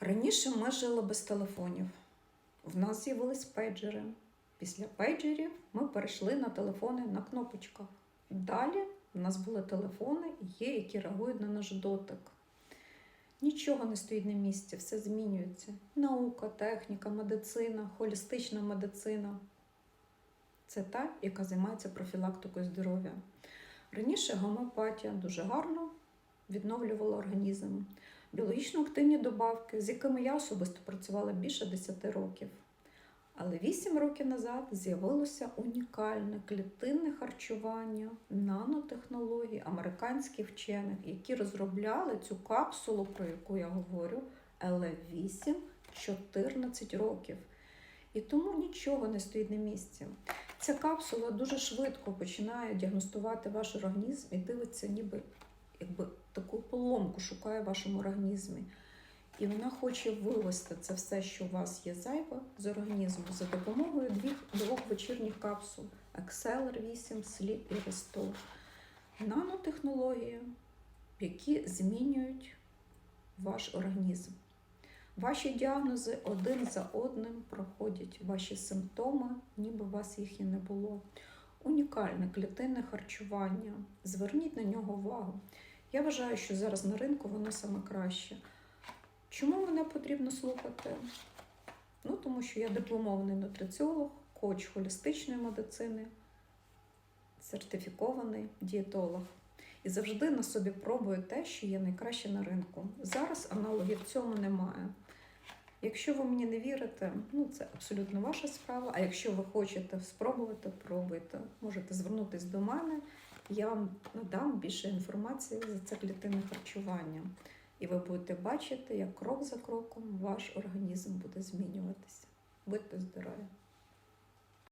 Раніше ми жили без телефонів. В нас з'явились пейджери. Після пейджерів ми перейшли на телефони на кнопочках. Далі в нас були телефони, є, які реагують на наш дотик. Нічого не стоїть на місці, все змінюється. Наука, техніка, медицина, холістична медицина. Це та, яка займається профілактикою здоров'я. Раніше гомеопатія дуже гарно відновлювала організм. Біологічно активні добавки, з якими я особисто працювала більше 10 років. Але 8 років назад з'явилося унікальне клітинне харчування, нанотехнології американських вчених, які розробляли цю капсулу, про яку я говорю, але 8-14 років. І тому нічого не стоїть на місці. Ця капсула дуже швидко починає діагностувати ваш організм і дивиться, ніби якби таку поломку шукає в вашому організмі. І вона хоче вивести це все, що у вас є зайве з організму, за допомогою двох, двох вечірніх капсул Exceler 8, Sleep і Restore. Нанотехнології, які змінюють ваш організм. Ваші діагнози один за одним проходять ваші симптоми, ніби у вас їх і не було. Унікальне клітинне харчування. Зверніть на нього увагу. Я вважаю, що зараз на ринку воно саме краще. Чому мене потрібно слухати? Ну, тому що я дипломований нутриціолог, коуч холістичної медицини, сертифікований дієтолог. І завжди на собі пробую те, що є найкраще на ринку. Зараз аналогів цьому немає. Якщо ви мені не вірите, ну це абсолютно ваша справа. А якщо ви хочете спробувати, пробуйте. Можете звернутися до мене, я вам надам більше інформації за це клітинне харчування. І ви будете бачити, як крок за кроком ваш організм буде змінюватися. Будьте здорові!